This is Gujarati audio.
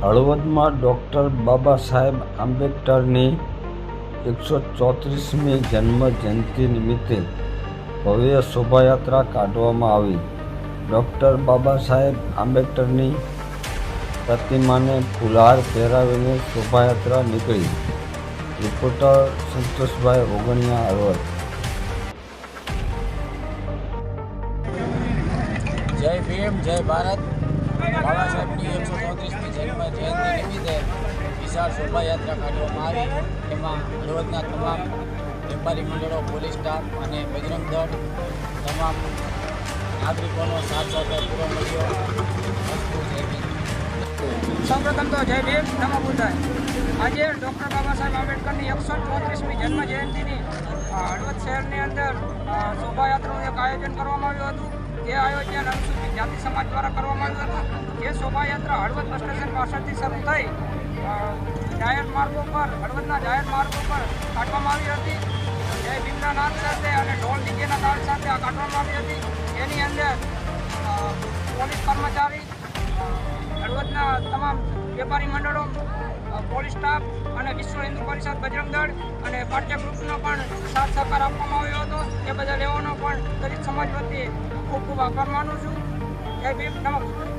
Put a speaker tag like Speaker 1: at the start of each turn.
Speaker 1: હળવદમાં ડૉક્ટર બાબા સાહેબ આંબેડકરની એકસો ચોત્રીસમી જન્મ જયંતિ નિમિત્તે ભવ્ય શોભાયાત્રા કાઢવામાં આવી. ડૉક્ટર બાબા સાહેબ આંબેડકરની પ્રતિમાને ફુલહાર પહેરાવીને શોભાયાત્રા નીકળી. રિપોર્ટર સંતોષભાઈ ઓગણિયા હળવદ.
Speaker 2: જય ભીમ, જય ભારત સાહેબની એકસો ચોત્રીસમી જન્મ જયંતિ નિમિત્તે વિશાળ શોભાયાત્રા કાઢવામાં આવી એમાં હળવદના તમામ વેપારી મંડળો, પોલીસ સ્ટાફ અને બજરંગ દળ તમામ નાગરિકોનો સાથ સહકાર પૂરો મળ્યો.
Speaker 3: સૌપ્રથમ તો જય ભીમ, નમો બુદ્ધાય. આજે ડૉક્ટર બાબા સાહેબ આંબેડકરની એકસો ચોત્રીસમી જન્મ જયંતિની હળવદ શહેરની અંદર શોભાયાત્રાનું એક આયોજન કરવામાં આવ્યું હતું. તે આયોજન અનુસૂચિત જાતિ સમાજ દ્વારા કરવામાં આવ્યું હતું. જે શોભાયાત્રા હળવદ બસ સ્ટેશન પાસેથી શરૂ થઈ જાહેર માર્ગો પર, હળવદના જાહેર માર્ગો પર કાઢવામાં આવી હતી. જય ભીમના નાદ સાથે અને ઢોલ ડીજેના તાળ સાથે આ કાઢવામાં આવી હતી. એની અંદર પોલીસ કર્મચારી, હળવદના તમામ વેપારી મંડળો પોલીસ સ્ટાફ અને વિશ્વ હિન્દુ પરિષદ બજરંગ દળ અને પાઠ્ય ગ્રુપનો પણ સાથ સહકાર આપવામાં આવ્યો હતો. એ બદલ એઓનો પણ દલિત સમાજ વતી ખૂબ ખૂબ આભાર માનું છું. જય ભીમ, નમસ્કાર.